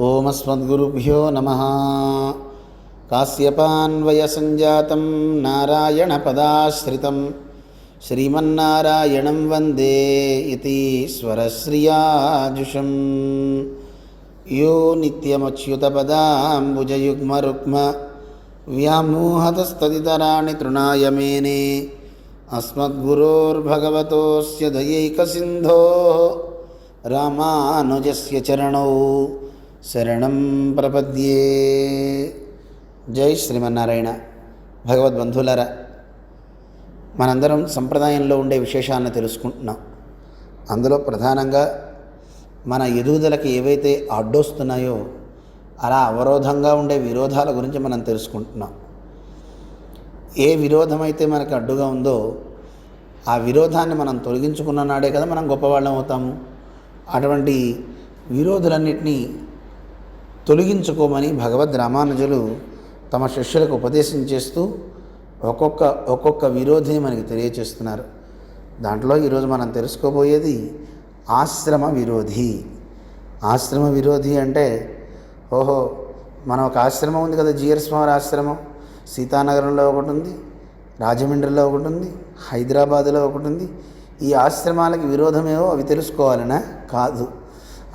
ओमस्मद्गुरुभ्यो नमः कास्यपान्वयसञ्जातं नारायणपदाश्रितं श्रीमन्नारायणं वन्दे इति स्वरश्रियाजुषं यो नित्यमच्युतपदाम्बुजयुग्मरुक्म व्यामोहतस्तदितराणि तृणाय मेने अस्मद्गुरोर्भगवतोऽस्य दयैकसिन्धो रामानुजस्य चरणौ శరణం ప్రపద్యే. జై శ్రీమన్నారాయణ. భగవద్బంధులరా మనందరం సంప్రదాయంలో ఉండే విశేషాలను తెలుసుకుంటున్నాం. అందులో ప్రధానంగా మన ఎదుగుదలకి ఏవైతే అడ్డొస్తున్నాయో అలా అవరోధంగా ఉండే విరోధాల గురించి మనం తెలుసుకుంటున్నాం. ఏ విరోధం అయితే మనకు అడ్డుగా ఉందో ఆ విరోధాన్ని మనం తొలగించుకున్న నాడే కదా మనం గొప్పవాళ్ళం అవుతాము. అటువంటి విరోధులన్నింటినీ తొలగించుకోమని భగవద్ రామానుజులు తమ శిష్యులకు ఉపదేశం చేస్తూ ఒక్కొక్క ఒక్కొక్క విరోధిని మనకి తెలియచేస్తున్నారు. దాంట్లో ఈరోజు మనం తెలుసుకోబోయేది ఆశ్రమ విరోధి. ఆశ్రమ విరోధి అంటే ఓహో మన ఒక ఆశ్రమం ఉంది కదా జిఆర్స్వామి ఆశ్రమం. సీతానగరంలో ఒకటి ఉంది రాజమండ్రిలో ఒకటి ఉంది హైదరాబాదులో ఒకటి ఉంది. ఈ ఆశ్రమాలకి విరోధమేవో అవి తెలుసుకోవాలనా? కాదు.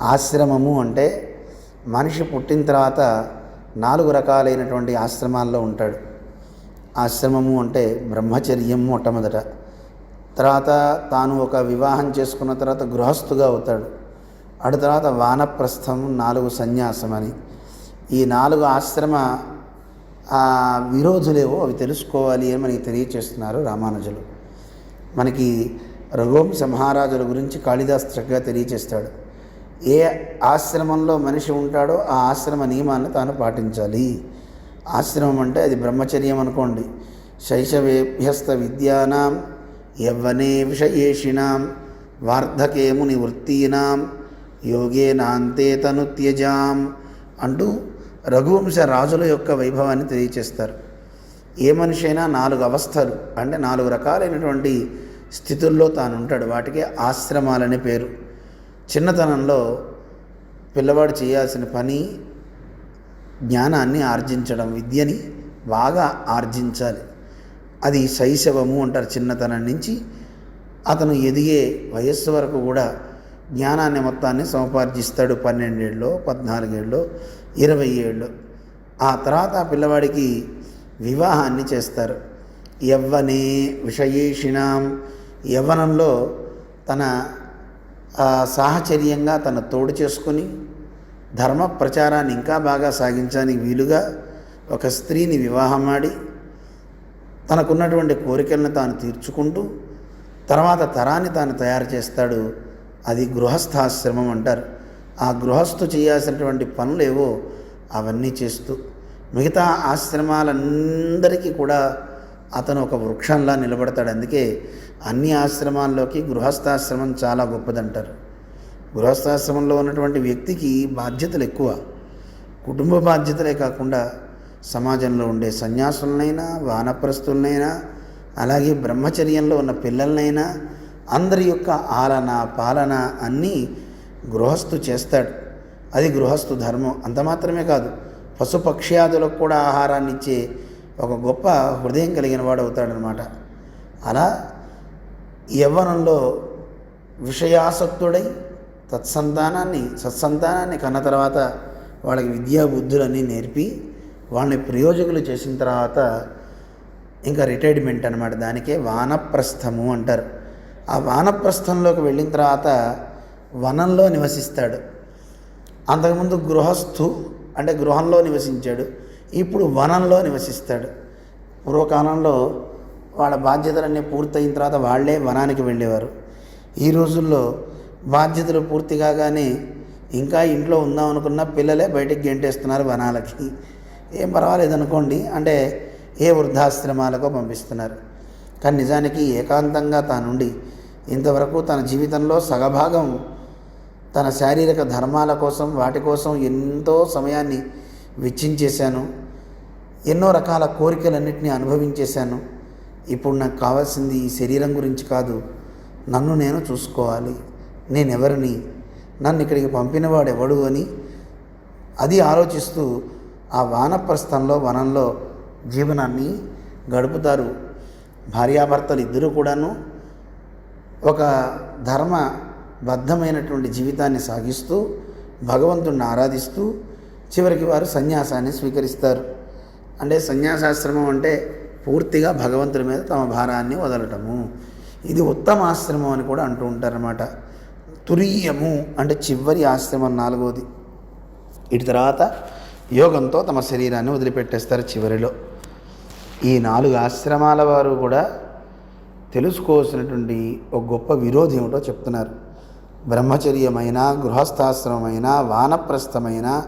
ఆశ్రమము అంటే మనిషి పుట్టిన తర్వాత నాలుగు రకాలైనటువంటి ఆశ్రమాల్లో ఉంటాడు. ఆశ్రమము అంటే బ్రహ్మచర్యం మొట్టమొదట. తర్వాత తాను ఒక వివాహం చేసుకున్న తర్వాత గృహస్థుగా అవుతాడు. అటు తర్వాత వానప్రస్థం నాలుగు సన్యాసం అని. ఈ నాలుగు ఆశ్రమ ఆ విరోధులేవో అవి తెలుసుకోవాలి అని మనకి తెలియచేస్తున్నారు రామానుజులు. మనకి రఘువంశ మహారాజుల గురించి కాళిదాస్ చక్కగా తెలియచేస్తాడు. ఏ ఆశ్రమంలో మనిషి ఉంటాడో ఆ ఆశ్రమ నియమాన్ని తాను పాటించాలి. ఆశ్రమం అంటే అది బ్రహ్మచర్యం అనుకోండి. శైశవేభ్యస్త విద్యానాం యవ్వనే విషయేషిణాం వార్ధకే ముని వృత్తీనాం యోగేనాంతే తను త్యజాం అంటూ రఘువంశ రాజుల యొక్క వైభవాన్ని తెలియచేస్తారు. ఏ మనిషి అయినా నాలుగు అవస్థలు అంటే నాలుగు రకాలైనటువంటి స్థితుల్లో తాను ఉంటాడు వాటికి ఆశ్రమాలని పేరు. చిన్నతనంలో పిల్లవాడు చేయాల్సిన పని జ్ఞానాన్ని ఆర్జించడం విద్యని బాగా ఆర్జించాలి. అది శైశవము అంటారు చిన్నతనం నుంచి. అతను ఎదిగే వయస్సు వరకు కూడా జ్ఞానాన్ని మొత్తాన్ని సముపార్జిస్తాడు. పన్నెండేళ్ళు పద్నాలుగేళ్ళు ఇరవై ఏళ్ళు ఆ తర్వాత ఆ పిల్లవాడికి వివాహాన్ని చేస్తారు. యవ్వనే విషయేషిణాం. యవ్వనంలో తన సాహచర్యంగా తన తోడు చేసుకొని ధర్మ ప్రచారాన్ని ఇంకా బాగా సాగించడానికి వీలుగా ఒక స్త్రీని వివాహమాడి తనకున్నటువంటి కోరికలను తాను తీర్చుకుంటూ తర్వాత తరాన్ని తాను తయారు చేస్తాడు. అది గృహస్థాశ్రమం అంటారు. ఆ గృహస్థు చేయాల్సినటువంటి పనులు ఏవో అవన్నీ చేస్తూ మిగతా ఆశ్రమాలందరికీ కూడా అతను ఒక వృక్షంలా నిలబడతాడు. అందుకే అన్ని ఆశ్రమాల్లోకి గృహస్థాశ్రమం చాలా గొప్పదంటారు. గృహస్థాశ్రమంలో ఉన్నటువంటి వ్యక్తికి బాధ్యతలు ఎక్కువ. కుటుంబ బాధ్యతలే కాకుండా సమాజంలో ఉండే సన్యాసులనైనా వానప్రస్తులనైనా అలాగే బ్రహ్మచర్యంలో ఉన్న పిల్లలనైనా అందరి యొక్క ఆలన పాలన అన్నీ గృహస్థు చేస్తాడు. అది గృహస్థు ధర్మం. అంత మాత్రమే కాదు పశుపక్ష్యాదులకు కూడా ఆహారాన్ని ఇచ్చే ఒక గొప్ప హృదయం కలిగిన వాడు అవుతాడనమాట అలా యవ్వనంలో విషయాసక్తుడై తత్సంతానాన్ని సత్సంతానాన్ని కన్న తర్వాత వాళ్ళకి విద్యా బుద్ధులన్నీ నేర్పి వాళ్ళని ప్రయోజకులు చేసిన తర్వాత ఇంకా రిటైర్మెంట్ అనమాట దానికే వానప్రస్థము అంటారు. ఆ వానప్రస్థంలోకి వెళ్ళిన తర్వాత వనంలో నివసిస్తాడు. అంతకుముందు గృహస్థు అంటే గృహంలో నివసించాడు. ఇప్పుడు వనంలో నివసిస్తాడు. పూర్వకాలంలో వాళ్ళ బాధ్యతలన్నీ పూర్తయిన తర్వాత వాళ్ళే వనానికి వెళ్ళేవారు. ఈ రోజుల్లో బాధ్యతలు పూర్తి కాగానే ఇంకా ఇంట్లో ఉందాం అనుకున్న పిల్లలే బయటికి గెంటేస్తున్నారు వనాలకి. ఏం పర్వాలేదు అనుకోండి అంటే ఏ వృద్ధాశ్రమాలకో పంపిస్తున్నారు. కానీ నిజానికి ఏకాంతంగా తానుండి ఇంతవరకు తన జీవితంలో సగభాగం తన శారీరక ధర్మాల కోసం వాటి కోసం ఎంతో సమయాన్ని వెచ్చించేశాను. ఎన్నో రకాల కోరికలన్నింటినీ అనుభవించేశాను. ఇప్పుడు నాకు కావాల్సింది ఈ శరీరం గురించి కాదు. నన్ను నేను చూసుకోవాలి. నేనెవరిని? నన్ను ఇక్కడికి పంపినవాడు ఎవడు అని అది ఆలోచిస్తూ ఆ వానప్రస్థంలో వనంలో జీవనాన్ని గడుపుతారు భార్యాభర్తలు ఇద్దరూ కూడాను. ఒక ధర్మ బద్ధమైనటువంటి జీవితాన్ని సాగిస్తూ భగవంతుణ్ణి ఆరాధిస్తూ చివరికి వారు సన్యాసాన్ని స్వీకరిస్తారు. అంటే సన్యాసాశ్రమం అంటే పూర్తిగా భగవంతుడి మీద తమ భారాన్ని వదలటము. ఇది ఉత్తమ ఆశ్రమం అని కూడా అంటూ ఉంటారన్నమాట. తురీయము అంటే చివరి ఆశ్రమం నాలుగోది. ఇటు తర్వాత యోగంతో తమ శరీరాన్ని వదిలిపెట్టేస్తారు చివరిలో. ఈ నాలుగు ఆశ్రమాల వారు కూడా తెలుసుకోవాల్సినటువంటి ఒక గొప్ప విరోధి ఏమిటో చెప్తున్నారు. బ్రహ్మచర్యమైన గృహస్థాశ్రమమైన వానప్రస్థమైన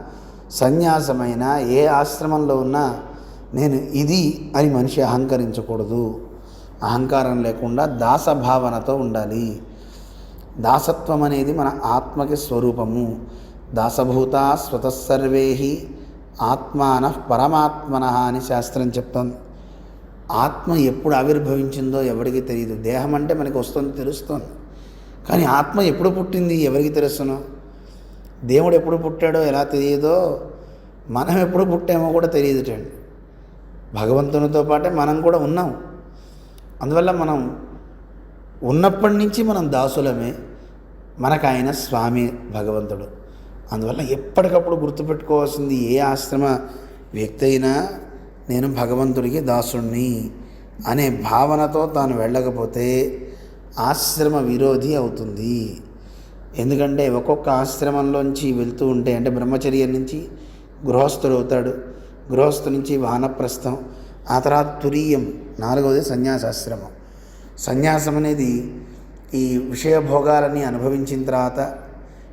సన్యాసమైన ఏ ఆశ్రమంలో ఉన్నా నేను ఇది అని మనిషి అహంకరించకూడదు. అహంకారం లేకుండా దాసభావనతో ఉండాలి. దాసత్వం అనేది మన ఆత్మకి స్వరూపము. దాసభూత స్వతసర్వేహి ఆత్మాన పరమాత్మన అని శాస్త్రం చెప్తోంది. ఆత్మ ఎప్పుడు ఆవిర్భవించిందో ఎవరికి తెలియదు దేహం అంటే మనకి వస్తుంది తెలుస్తుంది. కానీ ఆత్మ ఎప్పుడు పుట్టింది ఎవరికి తెలుసును? దేవుడు ఎప్పుడు పుట్టాడో ఎలా తెలియదో మనం ఎప్పుడు పుట్టామో కూడా తెలియదుటండి. భగవంతునితో పాటే మనం కూడా ఉన్నాం. అందువల్ల మనం ఉన్నప్పటి నుంచి మనం దాసులమే. మనకు ఆయన స్వామి భగవంతుడు. అందువల్ల ఎప్పటికప్పుడు గుర్తుపెట్టుకోవాల్సింది ఏ ఆశ్రమ వ్యక్తి అయినా నేను భగవంతుడికి దాసుణ్ణి అనే భావనతో తాను వెళ్ళకపోతే ఆశ్రమ విరోధి అవుతుంది. ఎందుకంటే ఒక్కొక్క ఆశ్రమంలోంచి వెళ్తూ ఉంటే అంటే బ్రహ్మచర్య నుంచి గృహస్థుడు అవుతాడు. గృహస్థు నుంచి వానప్రస్థం ఆ తర్వాత తురీయం నాలుగవది సన్యాసాశ్రమం. సన్యాసం అనేది ఈ విషయభోగాలన్నీ అనుభవించిన తర్వాత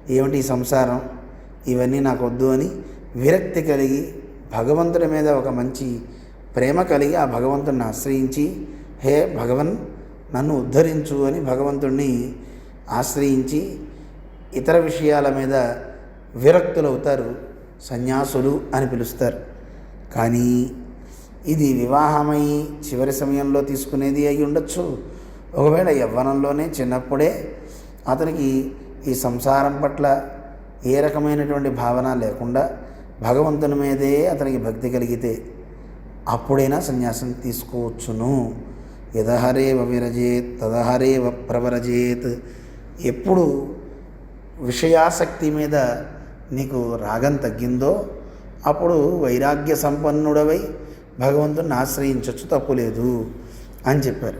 ఏమిటి సంసారం? ఇవన్నీ నాకు వద్దు అని విరక్తి కలిగి భగవంతుడి మీద ఒక మంచి ప్రేమ కలిగి ఆ భగవంతుడిని ఆశ్రయించి హే భగవన్ నన్ను ఉద్ధరించు అని భగవంతుడిని ఆశ్రయించి ఇతర విషయాల మీద విరక్తులవుతారు సన్యాసులు అని పిలుస్తారు. కానీ ఇది వివాహమై చివరి సమయంలో తీసుకునేది అయి ఉండొచ్చు. ఒకవేళ యవ్వనంలోనే చిన్నప్పుడే అతనికి ఈ సంసారం పట్ల ఏ రకమైనటువంటి భావన లేకుండా భగవంతుని మీదే అతనికి భక్తి కలిగితే అప్పుడైనా సన్యాసం తీసుకోవచ్చును. యదహరేవ విరజేత్ తదహరేవ ప్రవరజేత్. ఎప్పుడు విషయాసక్తి మీద నీకు రాగం తగ్గిందో అప్పుడు వైరాగ్య సంపన్నుడవై భగవంతుని ఆశ్రయించవచ్చు తప్పులేదు అని చెప్పారు.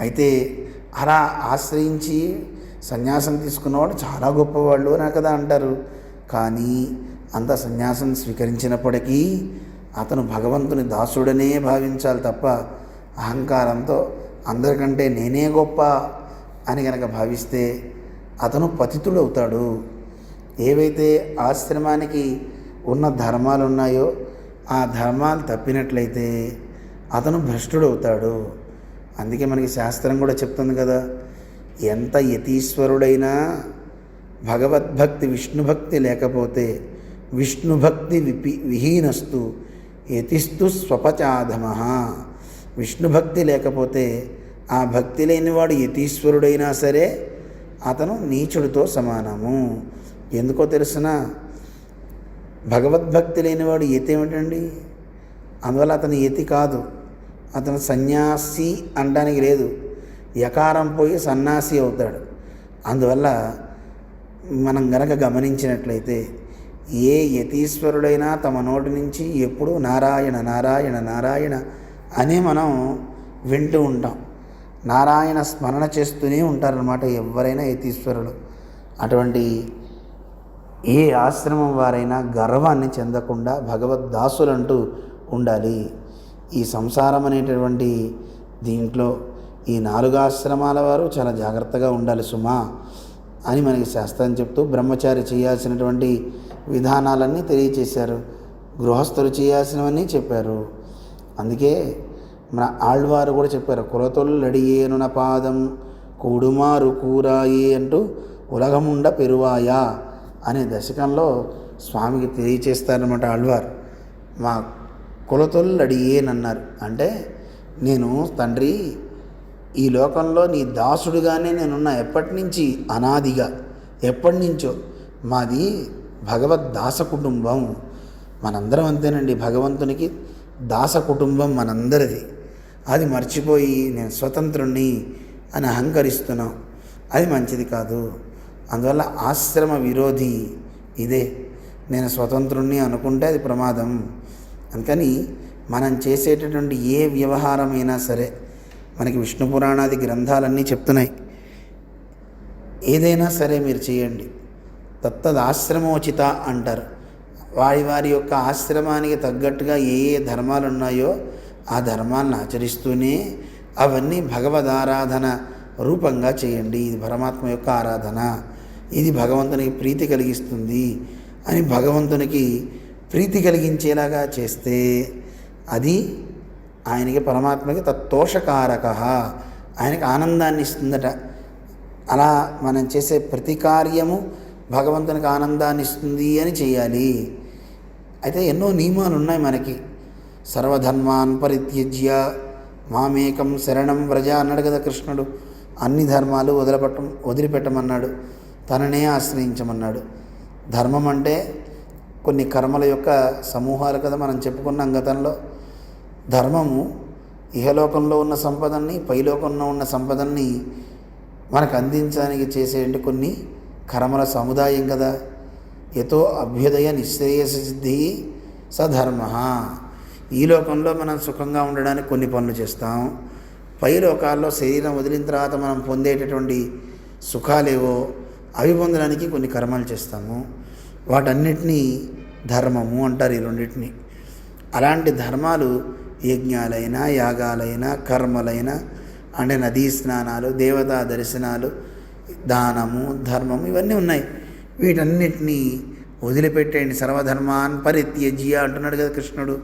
అయితే అలా ఆశ్రయించి సన్యాసం తీసుకున్నవాడు చాలా గొప్పవాళ్ళు అని కదా అంటారు. కానీ అంత సన్యాసం స్వీకరించినప్పటికీ అతను భగవంతుని దాసుడనే భావించాలి తప్ప అహంకారంతో అందరికంటే నేనే గొప్ప అని కనుక భావిస్తే అతను పతితుడవుతాడు. ఏవైతే ఆశ్రమానికి ఉన్న ధర్మాలు ఉన్నాయో ఆ ధర్మాలు తప్పినట్లయితే అతను భ్రష్టుడు అవుతాడు అందుకే మనకి శాస్త్రం కూడా చెప్తుంది కదా ఎంత యతీశ్వరుడైనా భగవద్భక్తి విష్ణుభక్తి లేకపోతే విష్ణుభక్తి విపి విహీనస్తు యతిస్తు స్వపచాధమ. విష్ణుభక్తి లేకపోతే ఆ భక్తి లేనివాడు యతీశ్వరుడైనా సరే అతను నీచుడితో సమానము. ఎందుకో తెలిసినా? భగవద్భక్తి లేనివాడు యతి ఏమిటండి? అందువల్ల అతను యతి కాదు. అతను సన్యాసి అనడానికి లేదు. యకారం పోయి సన్యాసి అవుతాడు. అందువల్ల మనం గనక గమనించినట్లయితే ఏ యతీశ్వరుడైనా తమ నోటి నుంచి ఎప్పుడూ నారాయణ నారాయణ నారాయణ అని మనం వింటూ ఉంటాం. నారాయణ స్మరణ చేస్తూనే ఉంటారనమాట ఎవరైనా యతీశ్వరుడు అటువంటి ఏ ఆశ్రమం వారైనా గర్వాన్ని చెందకుండా భగవద్దాసులంటూ ఉండాలి. ఈ సంసారం అనేటటువంటి దీంట్లో ఈ నాలుగు ఆశ్రమాల వారు చాలా జాగ్రత్తగా ఉండాలి సుమా అని మనకి శాస్త్రం చెప్తూ బ్రహ్మచారి చేయాల్సినటువంటి విధానాలన్నీ తెలియచేశారు. గృహస్థులు చేయాల్సినవన్నీ చెప్పారు. అందుకే మన ఆళ్వారు కూడా చెప్పారు కులతొల్లడియేనున పాదం కూడుమారు కూరాయే అంటూ ఉలగముండ పెరువాయా అనే దశకంలో స్వామికి తెలియచేస్తారనమాట ఆళ్వారు. మా కులతొల్లడియేనన్నారు అంటే నేను తండ్రి ఈ లోకంలో నీ దాసుడుగానే నేనున్నా. ఎప్పటి నుంచి అనాదిగా. ఎప్పటి నుంచో మాది భగవద్ దాస కుటుంబం. మనందరం అంతేనండి. భగవంతునికి దాస కుటుంబం మనందరిది. అది మర్చిపోయి నేను స్వతంత్రుణ్ణి అని అహంకరిస్తున్నాం. అది మంచిది కాదు. అందువల్ల ఆశ్రమ విరోధి ఇదే. నేను స్వతంత్రుణ్ణి అనుకుంటే అది ప్రమాదం. అందుకని మనం చేసేటటువంటి ఏ వ్యవహారమైనా సరే మనకి విష్ణు పురాణాది గ్రంథాలన్నీ చెప్తున్నాయి. ఏదైనా సరే మీరు చేయండి. తత్తద్ ఆశ్రమోచిత అంటారు. వారి వారి యొక్క ఆశ్రమానికి తగ్గట్టుగా ఏ ఏ ధర్మాలు ఉన్నాయో ఆ ధర్మాలను ఆచరిస్తూనే అవన్నీ భగవద్ ఆరాధన రూపంగా చేయండి. ఇది పరమాత్మ యొక్క ఆరాధన. ఇది భగవంతునికి ప్రీతి కలిగిస్తుంది అని భగవంతునికి ప్రీతి కలిగించేలాగా చేస్తే అది ఆయనకి పరమాత్మకి తత్తోషకారక. ఆయనకి ఆనందాన్ని ఇస్తుందట. అలా మనం చేసే ప్రతి కార్యము భగవంతునికి ఆనందాన్ని ఇస్తుంది అని చేయాలి. అయితే ఎన్నో నియమాలు ఉన్నాయి మనకి. సర్వధర్మాన్ పరిత్యజ్య మామేకం శరణం వ్రజ అన్నాడు కదా కృష్ణుడు. అన్ని ధర్మాలు వదిలిపెట్టం వదిలిపెట్టమన్నాడు. తననే ఆశ్రయించమన్నాడు. ధర్మం అంటే కొన్ని కర్మల యొక్క సమూహాలు కదా మనం చెప్పుకున్నాం గతంలో. ధర్మము ఇహలోకంలో ఉన్న సంపదల్ని పైలోకంలో ఉన్న సంపదల్ని మనకు అందించడానికి చేసేటువంటి కొన్ని కర్మల సముదాయం కదా. ఎతో అభ్యుదయ నిశ్రేయస సిద్ధి సధర్మ ఈ లోకంలో మనం సుఖంగా ఉండడానికి కొన్ని పనులు చేస్తాం. పై లోకాల్లో శరీరం వదిలిన తర్వాత మనం పొందేటటువంటి సుఖాలేవో అవి పొందడానికి కొన్ని కర్మలు చేస్తాము. వాటన్నిటినీ ధర్మము అంటారు ఈ రెండింటిని. అలాంటి ధర్మాలు యజ్ఞాలైనా యాగాలైనా కర్మలైనా అంటే నదీ స్నానాలు దేవతా దర్శనాలు దానము ధర్మము ఇవన్నీ ఉన్నాయి. వీటన్నిటినీ వదిలిపెట్టేయండి. సర్వధర్మాన్ పరిత్యజ్య అంటున్నాడు కదా కృష్ణుడు.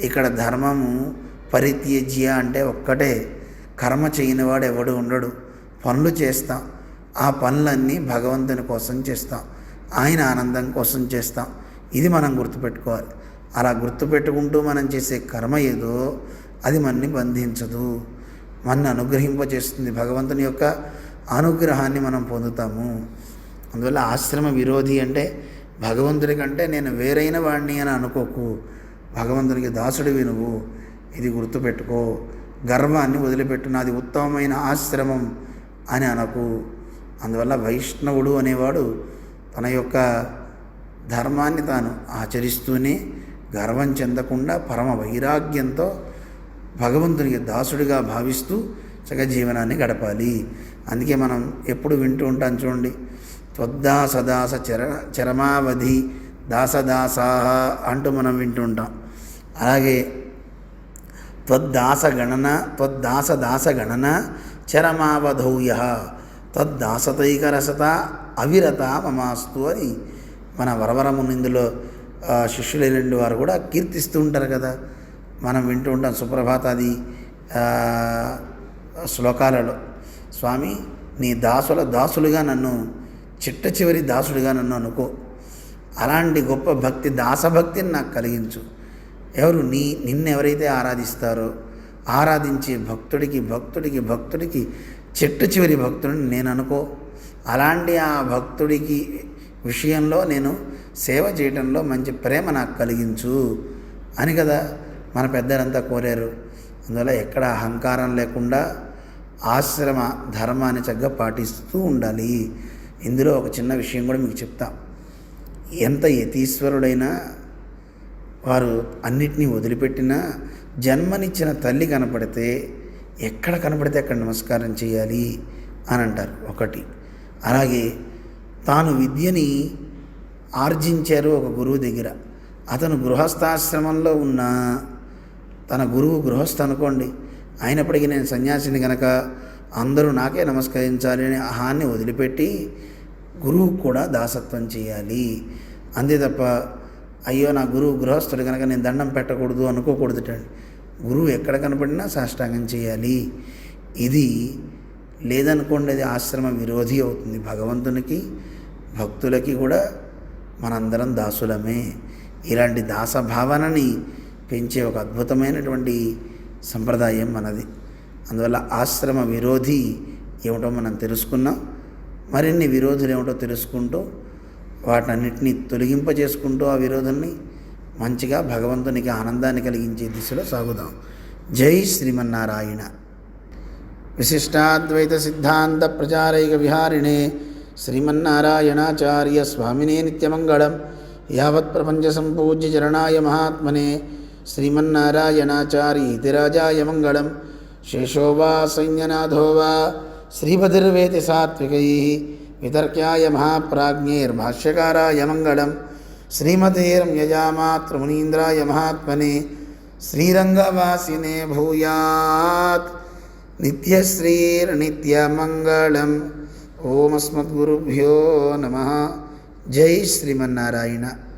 ఇక్కడ ధర్మము పరిత్యజ్య అంటే ఒక్కటే. కర్మ చేయనివాడు ఎవడు ఉండడు. పనులు చేస్తాం. ఆ పనులన్నీ భగవంతుని కోసం చేస్తాం. ఆయన ఆనందం కోసం చేస్తాం. ఇది మనం గుర్తుపెట్టుకోవాలి. అలా గుర్తుపెట్టుకుంటూ మనం చేసే కర్మ ఏదో అది మనని బంధించదు. మన అనుగ్రహింపచేస్తుంది భగవంతుని యొక్క అనుగ్రహాన్ని మనం పొందుతాము. అందువల్ల ఆశ్రమ విరోధి అంటే భగవంతుడి కంటే నేను వేరైన వాడిని అని అనుకోకు. భగవంతునికి దాసుడివి నువ్వు. ఇది గుర్తుపెట్టుకో. గర్వాన్ని వదిలిపెట్టు. నాది ఉత్తమమైన ఆశ్రమం అని అనకు. అందువల్ల వైష్ణవుడు అనేవాడు తన యొక్క ధర్మాన్ని తాను ఆచరిస్తూనే గర్వం చెందకుండా పరమ వైరాగ్యంతో భగవంతునికి దాసుడిగా భావిస్తూ చక్క జీవనాన్ని గడపాలి. అందుకే మనం ఎప్పుడు వింటూ ఉంటాం చూడండి త్వద్దాసదాస చర చరమావధి దాసదాసాహ అంటూ మనం వింటూ ఉంటాం. అలాగే త్వద్దాస గణన త్వద్దాస దాస గణన చరమావధౌయ తద్దాసతైకరసత అవిరత మమాస్తు అని మన వరవరమునిందులో శిష్యులైనటువంటి వారు కూడా కీర్తిస్తూ ఉంటారు కదా. మనం వింటూ ఉంటాం సుప్రభాతాది శ్లోకాలలో స్వామి నీ దాసుల దాసులుగా నన్ను చిట్ట చివరి దాసుడిగా నన్ను అనుకో. అలాంటి గొప్ప భక్తి దాసభక్తిని నాకు కలిగించు. ఎవరు నీ నిన్నెవరైతే ఆరాధిస్తారో ఆరాధించే భక్తుడికి భక్తుడికి భక్తుడికి చిట్ట చివరి భక్తుడిని నేను అనుకో. అలాంటి ఆ భక్తుడికి విషయంలో నేను సేవ చేయడంలో మంచి ప్రేమ నాకు కలిగించు అని కదా మన పెద్దలంతా కోరారు. అందువల్ల ఎక్కడ అహంకారం లేకుండా ఆశ్రమ ధర్మాన్ని చక్కగా పాటిస్తూ ఉండాలి. ఇందులో ఒక చిన్న విషయం కూడా మీకు చెప్తా. ఎంత యతీశ్వరుడైనా వారు అన్నిటినీ వదిలిపెట్టినా జన్మనిచ్చిన తల్లి కనపడితే ఎక్కడ కనపడితే అక్కడ నమస్కారం చేయాలి అని అంటారు ఒకటి. అలాగే తాను విద్యని ఆర్జించారు ఒక గురువు దగ్గర. అతను గృహస్థాశ్రమంలో ఉన్న తన గురువు గృహస్థ అనుకోండి. అయినప్పటికీ నేను సన్యాసిని కనుక అందరూ నాకే నమస్కరించాలి అనే అహాన్ని వదిలిపెట్టి గురువు కూడా దాసత్వం చేయాలి. అంతే తప్ప అయ్యో నా గురువు గృహస్థుడు కనుక నేను దండం పెట్టకూడదు అనుకోకూడదుటండి. గురువు ఎక్కడ కనపడినా సాష్టాంగం చేయాలి. ఇది లేదనుకోండి అది ఆశ్రమ విరోధి అవుతుంది. భగవంతునికి భక్తులకి కూడా మనందరం దాసులమే. ఇలాంటి దాసభావనని పెంచే ఒక అద్భుతమైనటువంటి సంప్రదాయం మనది. అందువల్ల ఆశ్రమ విరోధి ఏమిటో మనం తెలుసుకున్నాం. మరిన్ని విరోధులు ఏమిటో తెలుసుకుంటూ వాటన్నిటినీ తొలగింపజేసుకుంటూ ఆ విరోధుల్ని మంచిగా భగవంతునికి ఆనందాన్ని కలిగించే దిశలో సాగుదాం. జై శ్రీమన్నారాయణ. విశిష్టాద్వైత సిద్ధాంత ప్రచారైక విహారిణే శ్రీమన్నారాయణాచార్య స్వామినే నిత్యమంగళం. యావత్ ప్రపంచ సంపూజ్య చరణాయ మహాత్మనే శ్రీమన్నారాయణాచార్యేతి రాజాయ మంగళం. శేషో వా సైన్యనాథో వా శ్రీపతిర్వేతి సాత్వికై. వితర్క్యాయ మహాప్రాజ్ఞైర్భాష్యకారాయ మంగళం. శ్రీమతే రమ్యజామాతృమునీంద్రాయ మహాత్మనే శ్రీరంగవాసినే భూయాత్ నిత్యశ్రీర్నిత్యమంగళం ఓమస్మద్గురుభ్యో నమ జై శ్రీమన్నారాయణ